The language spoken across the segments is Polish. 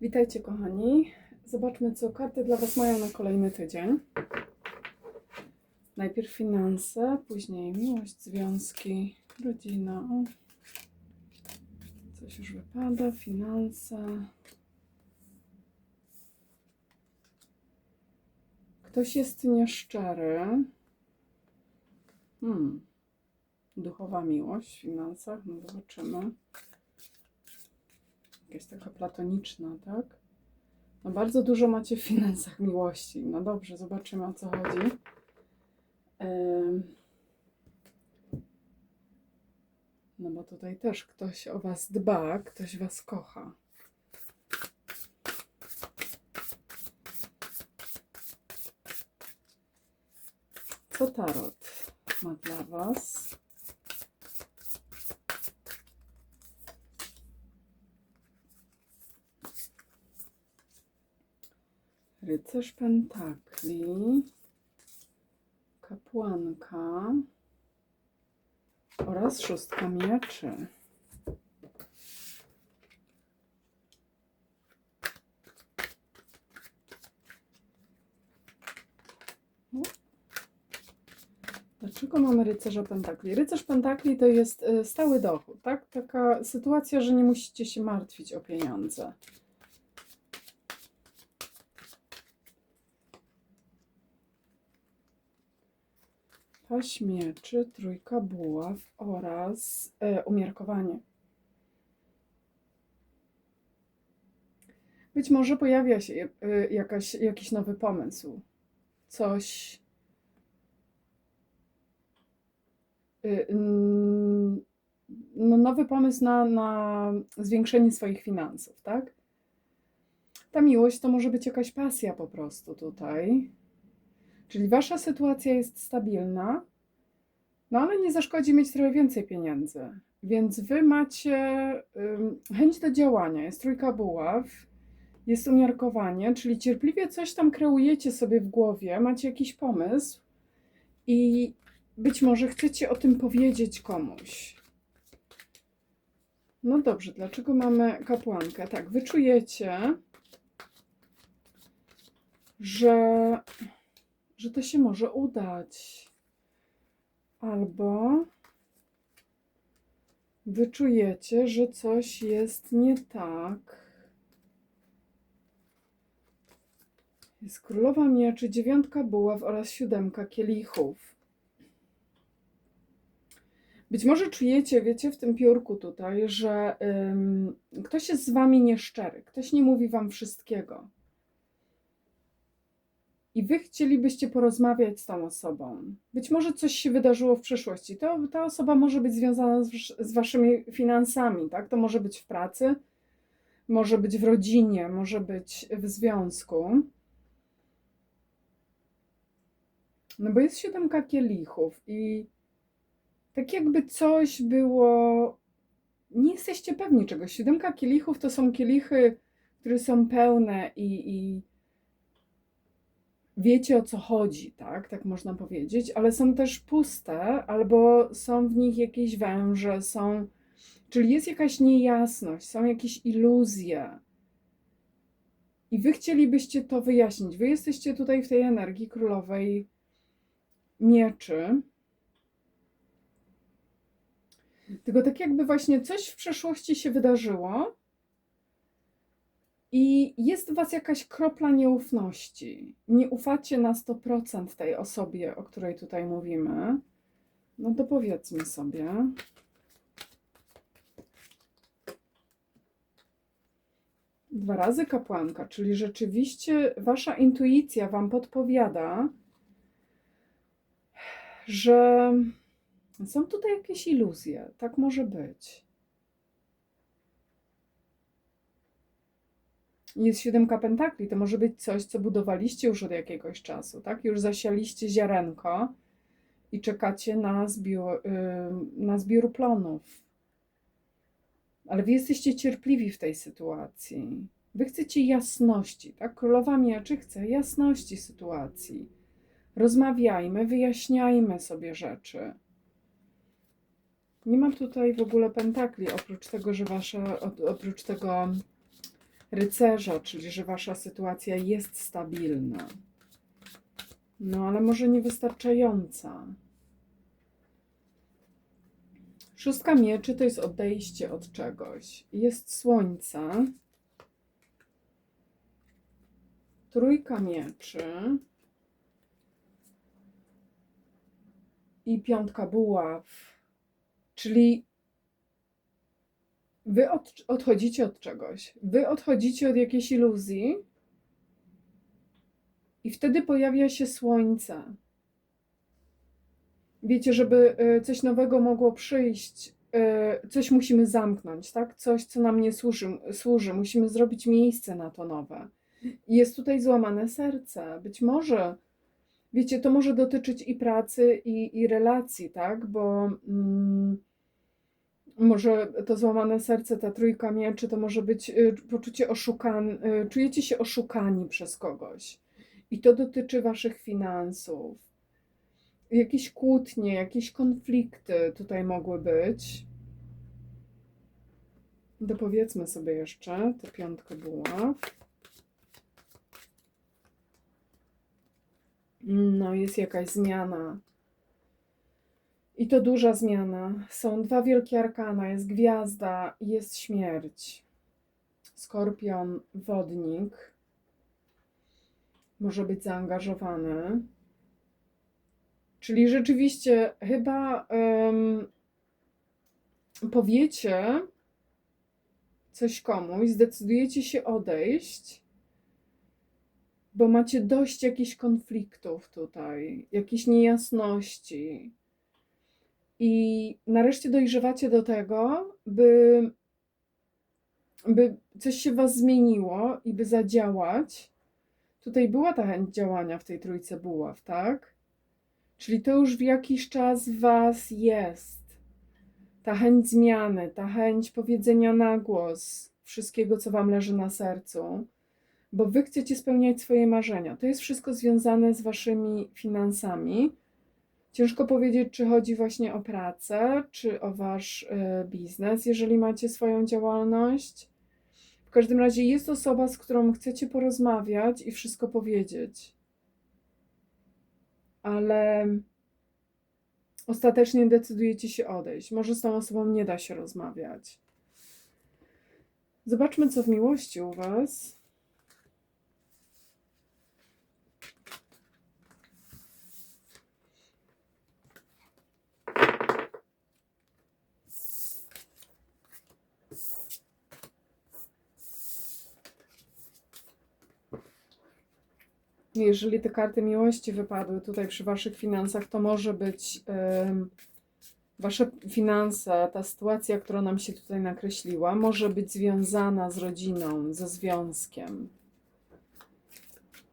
Witajcie kochani. Zobaczmy, co karty dla Was mają na kolejny tydzień. Najpierw finanse, później miłość, związki, rodzina. O. Coś już wypada, finanse. Ktoś jest nieszczery. Hmm. Duchowa miłość w finansach, no zobaczymy. Jakaś taka platoniczna, tak? No bardzo dużo macie w finansach miłości. No dobrze, zobaczymy o co chodzi. No bo tutaj też ktoś o was dba, ktoś was kocha. Co tarot ma dla was? Rycerz Pentakli, Kapłanka oraz Szóstka Mieczy. Dlaczego mamy rycerza pentakli? Rycerz pentakli to jest y, stały dochód, tak? Taka sytuacja, że nie musicie się martwić o pieniądze. Paź mieczy, trójka buław oraz e, umiarkowanie. Być może pojawia się e, jakaś, jakiś nowy pomysł. Coś. e, No, nowy pomysł na, na zwiększenie swoich finansów, tak? Ta miłość to może być jakaś pasja po prostu tutaj. Czyli wasza sytuacja jest stabilna, no ale nie zaszkodzi mieć trochę więcej pieniędzy. Więc wy macie chęć do działania. Jest trójka buław, jest umiarkowanie, czyli cierpliwie coś tam kreujecie sobie w głowie, macie jakiś pomysł i być może chcecie o tym powiedzieć komuś. No dobrze, dlaczego mamy kapłankę? Tak, wy czujecie, że że to się może udać. Albo wyczujecie, że coś jest nie tak. Jest królowa mieczy, dziewiątka buław oraz siódemka kielichów. Być może czujecie, wiecie, w tym piórku tutaj, że ym, ktoś jest z wami nieszczery, ktoś nie mówi wam wszystkiego i wy chcielibyście porozmawiać z tą osobą. Być może coś się wydarzyło w przeszłości. To, ta osoba może być związana z, z waszymi finansami, tak? To może być w pracy, może być w rodzinie, może być w związku. No bo jest siódemka kielichów i tak jakby coś było. Nie jesteście pewni czegoś. Siódemka kielichów to są kielichy, które są pełne i, i wiecie o co chodzi, tak? Tak można powiedzieć, ale są też puste, albo są w nich jakieś węże, są. Czyli jest jakaś niejasność, są jakieś iluzje. I wy chcielibyście to wyjaśnić. Wy jesteście tutaj w tej energii królowej mieczy. Tylko tak jakby właśnie coś w przeszłości się wydarzyło i jest w was jakaś kropla nieufności. Nie ufacie na 100% tej osobie, o której tutaj mówimy. No to powiedzmy sobie. Dwa razy kapłanka, czyli rzeczywiście wasza intuicja wam podpowiada, że są tutaj jakieś iluzje. Tak może być. Jest siódemka pentakli, to może być coś, co budowaliście już od jakiegoś czasu, tak? Już zasialiście ziarenko i czekacie na zbiór, na zbiór plonów. Ale wy jesteście cierpliwi w tej sytuacji. Wy chcecie jasności, tak? Królowa Mieczy chce jasności sytuacji. Rozmawiajmy, wyjaśniajmy sobie rzeczy. Nie mam tutaj w ogóle pentakli, oprócz tego, że wasze, oprócz tego rycerza, czyli że wasza sytuacja jest stabilna. No ale może niewystarczająca. Szóstka mieczy to jest odejście od czegoś. Jest słońce. Trójka mieczy. I piątka buław. Czyli wy od, odchodzicie od czegoś. Wy odchodzicie od jakiejś iluzji. I wtedy pojawia się słońce. Wiecie, żeby e, coś nowego mogło przyjść, e, coś musimy zamknąć, tak? Coś, co nam nie służy, służy. Musimy zrobić miejsce na to nowe. I jest tutaj złamane serce. Być może, wiecie, to może dotyczyć i pracy, i, i relacji, tak? Bo mm, może to złamane serce, ta trójka mieczy, to może być y, poczucie oszukan, y, czujecie się oszukani przez kogoś. I to dotyczy waszych finansów. Jakieś kłótnie, jakieś konflikty tutaj mogły być. Dopowiedzmy sobie jeszcze tę piątkę buław. No, jest jakaś zmiana. I to duża zmiana. Są dwa wielkie arkana. Jest gwiazda i jest śmierć. Skorpion, wodnik. Może być zaangażowany. Czyli rzeczywiście chyba em, powiecie coś komuś, zdecydujecie się odejść, bo macie dość jakichś konfliktów tutaj, jakichś niejasności. I nareszcie dojrzewacie do tego, by, by coś się was zmieniło i by zadziałać. Tutaj była ta chęć działania w tej trójce buław, tak? Czyli to już w jakiś czas was jest. Ta chęć zmiany, ta chęć powiedzenia na głos wszystkiego, co wam leży na sercu, bo wy chcecie spełniać swoje marzenia. To jest wszystko związane z waszymi finansami. Ciężko powiedzieć, czy chodzi właśnie o pracę, czy o wasz y, biznes, jeżeli macie swoją działalność. W każdym razie jest osoba, z którą chcecie porozmawiać i wszystko powiedzieć. Ale ostatecznie decydujecie się odejść. Może z tą osobą nie da się rozmawiać. Zobaczmy, co w miłości u Was. Jeżeli te karty miłości wypadły tutaj przy Waszych finansach, to może być em, Wasze finanse, ta sytuacja, która nam się tutaj nakreśliła, może być związana z rodziną, ze związkiem.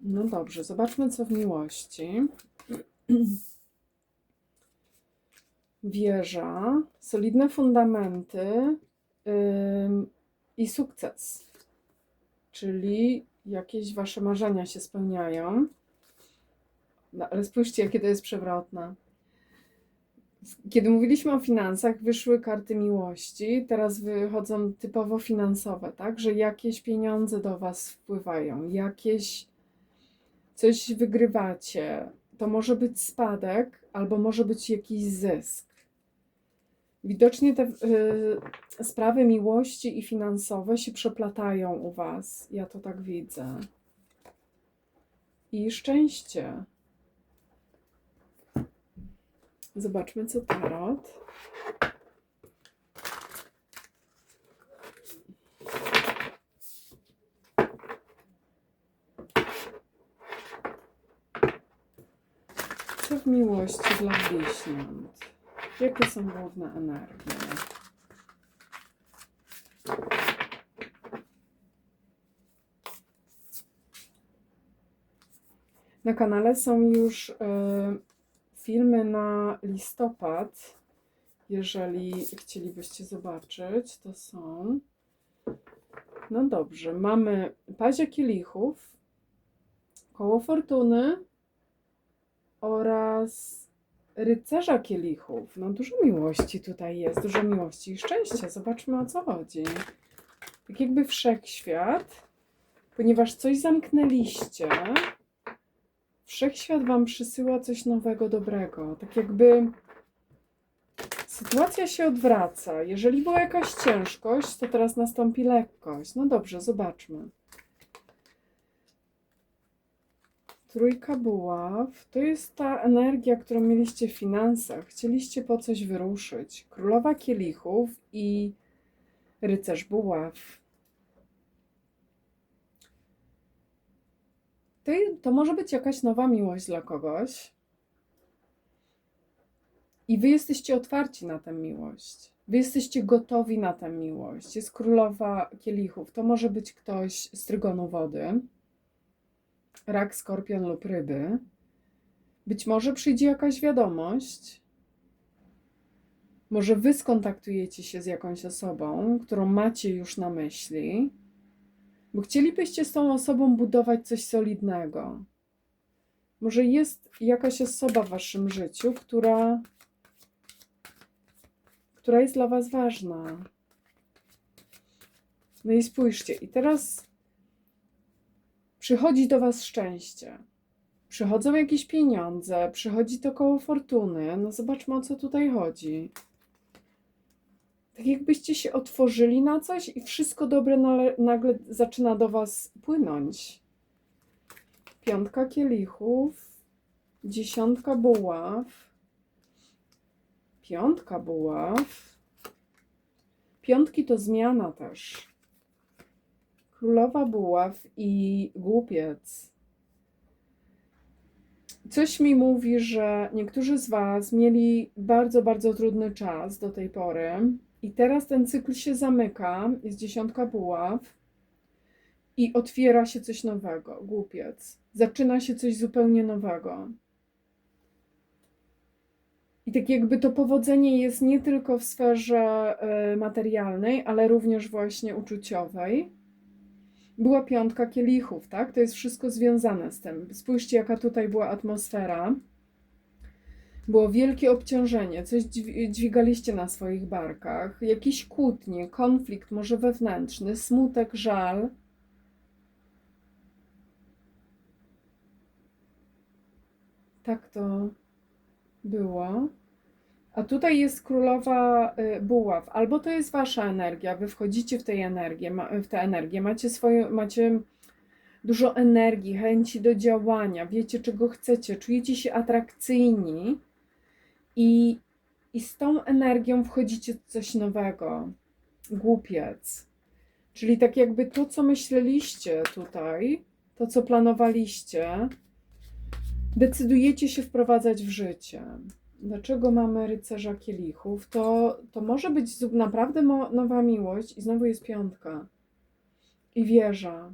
No dobrze, zobaczmy co w miłości. Wieża, solidne fundamenty ym, i sukces. Czyli jakieś wasze marzenia się spełniają. No, ale spójrzcie, jakie to jest przewrotne. Kiedy mówiliśmy o finansach, wyszły karty miłości, teraz wychodzą typowo finansowe, tak? Że jakieś pieniądze do was wpływają, jakieś coś wygrywacie. To może być spadek, albo może być jakiś zysk. Widocznie te y, sprawy miłości i finansowe się przeplatają u Was. Ja to tak widzę. I szczęście. Zobaczmy, co tarot. Co w miłości dla bliźniąt? Jakie są główne energie? Na kanale są już e, filmy na listopad. Jeżeli chcielibyście zobaczyć, to są. No dobrze, mamy pazia kielichów, koło fortuny oraz rycerza kielichów. No dużo miłości tutaj jest, dużo miłości i szczęścia. Zobaczmy o co chodzi. Tak jakby wszechświat ponieważ coś zamknęliście, wszechświat wam przysyła coś nowego, dobrego. Tak jakby sytuacja się odwraca. Jeżeli była jakaś ciężkość, to teraz nastąpi lekkość. No dobrze, zobaczmy. Trójka buław to jest ta energia, którą mieliście w finansach. Chcieliście po coś wyruszyć. Królowa kielichów i rycerz buław. To, to może być jakaś nowa miłość dla kogoś. I wy jesteście otwarci na tę miłość. Wy jesteście gotowi na tę miłość. Jest królowa kielichów. To może być ktoś z trygonu wody rak, skorpion lub ryby. Być może przyjdzie jakaś wiadomość. Może wy skontaktujecie się z jakąś osobą, którą macie już na myśli, bo chcielibyście z tą osobą budować coś solidnego. Może jest jakaś osoba w waszym życiu, która, która jest dla was ważna. No i spójrzcie, i teraz przychodzi do Was szczęście. Przychodzą jakieś pieniądze, przychodzi to koło fortuny. No zobaczmy o co tutaj chodzi. Tak jakbyście się otworzyli na coś i wszystko dobre nagle zaczyna do Was płynąć. Piątka kielichów, dziesiątka buław, piątka buław. Piątki to zmiana też. Królowa buław i głupiec. Coś mi mówi, że niektórzy z Was mieli bardzo, bardzo trudny czas do tej pory i teraz ten cykl się zamyka, jest dziesiątka buław i otwiera się coś nowego, głupiec. Zaczyna się coś zupełnie nowego. I tak jakby to powodzenie jest nie tylko w sferze y, materialnej, ale również właśnie uczuciowej była piątka kielichów, tak? To jest wszystko związane z tym. Spójrzcie, jaka tutaj była atmosfera. Było wielkie obciążenie, coś dźwi- dźwigaliście na swoich barkach, jakieś kłótnie, konflikt, może wewnętrzny, smutek, żal. Tak to było. A tutaj jest królowa y, buław. Albo to jest wasza energia, wy wchodzicie w, tej energię, w tę energię, macie, swoje, macie dużo energii, chęci do działania, wiecie czego chcecie, czujecie się atrakcyjni i, i z tą energią wchodzicie w coś nowego. Głupiec. Czyli tak jakby to, co myśleliście tutaj, to, co planowaliście, decydujecie się wprowadzać w życie. Dlaczego mamy rycerza kielichów? To, to może być naprawdę nowa miłość i znowu jest piątka. I wieża.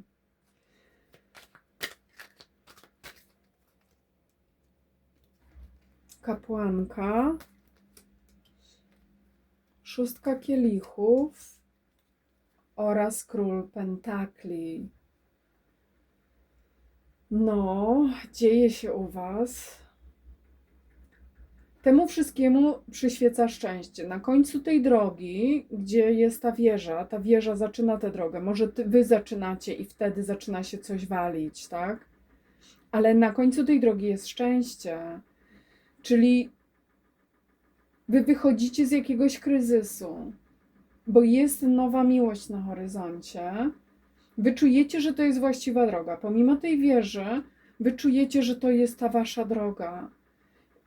Kapłanka. Szóstka kielichów oraz król pentakli. No, dzieje się u Was. Temu wszystkiemu przyświeca szczęście. Na końcu tej drogi, gdzie jest ta wieża, ta wieża zaczyna tę drogę. Może ty, wy zaczynacie i wtedy zaczyna się coś walić, tak? Ale na końcu tej drogi jest szczęście. Czyli wy wychodzicie z jakiegoś kryzysu, bo jest nowa miłość na horyzoncie. Wy czujecie, że to jest właściwa droga. Pomimo tej wieży, wy czujecie, że to jest ta wasza droga.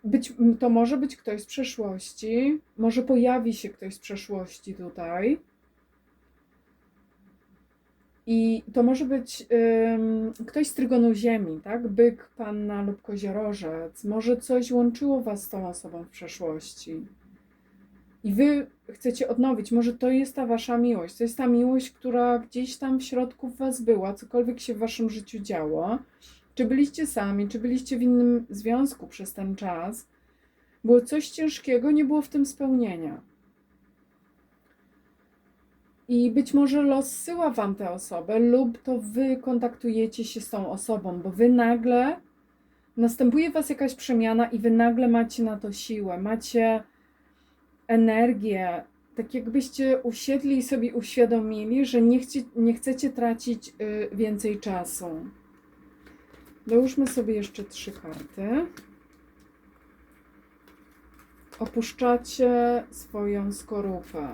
Być, to może być ktoś z przeszłości, może pojawi się ktoś z przeszłości tutaj. I to może być ym, ktoś z trygonu ziemi, tak? Byk, panna lub koziorożec. Może coś łączyło was z tą osobą w przeszłości. I wy chcecie odnowić. Może to jest ta wasza miłość. To jest ta miłość, która gdzieś tam w środku w was była, cokolwiek się w waszym życiu działo. Czy byliście sami, czy byliście w innym związku przez ten czas, było coś ciężkiego, nie było w tym spełnienia. I być może los zsyła wam tę osobę, lub to wy kontaktujecie się z tą osobą, bo wy nagle następuje was jakaś przemiana i wy nagle macie na to siłę, macie energię, tak jakbyście usiedli i sobie uświadomili, że nie, nie chcecie tracić y, więcej czasu. Dołóżmy sobie jeszcze trzy karty. Opuszczacie swoją skorupę.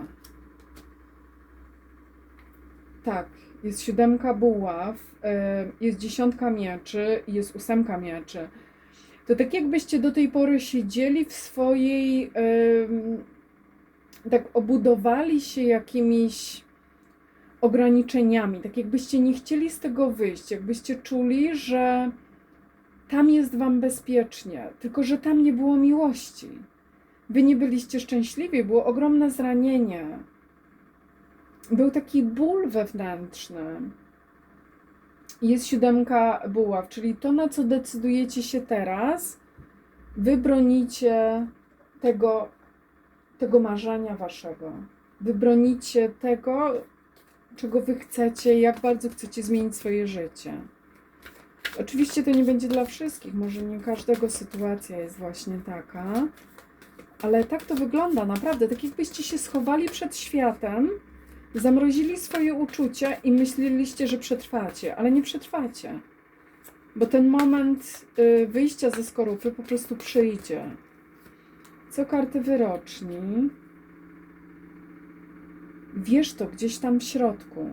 Tak, jest siódemka buław, y, jest dziesiątka mieczy i jest ósemka mieczy. To tak jakbyście do tej pory siedzieli w swojej, tak obudowali się jakimiś ograniczeniami, tak jakbyście nie chcieli z tego wyjść, jakbyście czuli, że tam jest wam bezpiecznie, tylko że tam nie było miłości. Wy nie byliście szczęśliwi, było ogromne zranienie. Był taki ból wewnętrzny. Jest siódemka buław, czyli to, na co decydujecie się teraz, wy bronicie tego, tego marzenia waszego. Wy bronicie tego, czego wy chcecie, jak bardzo chcecie zmienić swoje życie. Oczywiście to nie będzie dla wszystkich, może nie każdego sytuacja jest właśnie taka, ale tak to wygląda naprawdę, tak jakbyście się schowali przed światem, zamrozili swoje uczucia i myśleliście, że przetrwacie, ale nie przetrwacie. Bo ten moment y, wyjścia ze skorupy po prostu przyjdzie. Co karty wyroczni? Wiesz to gdzieś tam w środku.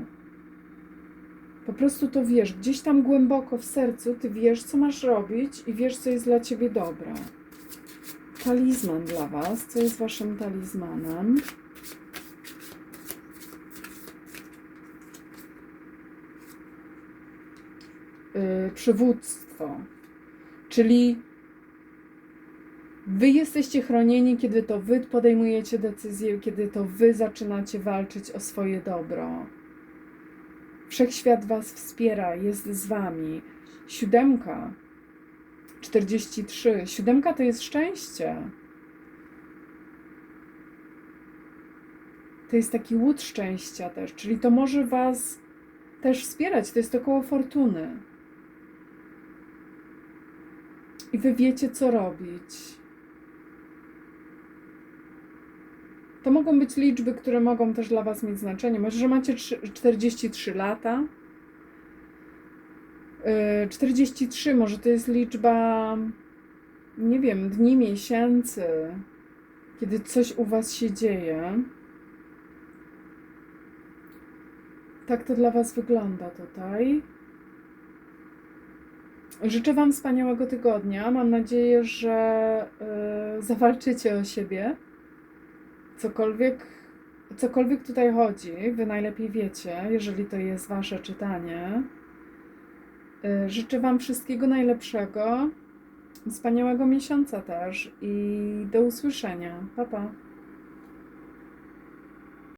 Po prostu to wiesz, gdzieś tam głęboko w sercu ty wiesz, co masz robić i wiesz, co jest dla ciebie dobre. Talizman dla was. Co jest waszym talizmanem? y, przywództwo. Czyli wy jesteście chronieni, kiedy to wy podejmujecie decyzję, kiedy to wy zaczynacie walczyć o swoje dobro. Wszechświat was wspiera, jest z wami. Siódemka, 43. Siódemka to jest szczęście. To jest taki łód szczęścia też, czyli to może was też wspierać. To jest około fortuny. I wy wiecie, co robić. To mogą być liczby, które mogą też dla Was mieć znaczenie. Może, że macie trzy- 43 lata. Yy, 43 może to jest liczba, nie wiem, dni, miesięcy, kiedy coś u Was się dzieje. Tak to dla Was wygląda tutaj. Życzę Wam wspaniałego tygodnia. Mam nadzieję, że y, zawalczycie o siebie. Cokolwiek, cokolwiek tutaj chodzi, Wy najlepiej wiecie, jeżeli to jest Wasze czytanie. Y, życzę Wam wszystkiego najlepszego, wspaniałego miesiąca też i do usłyszenia. Pa, pa.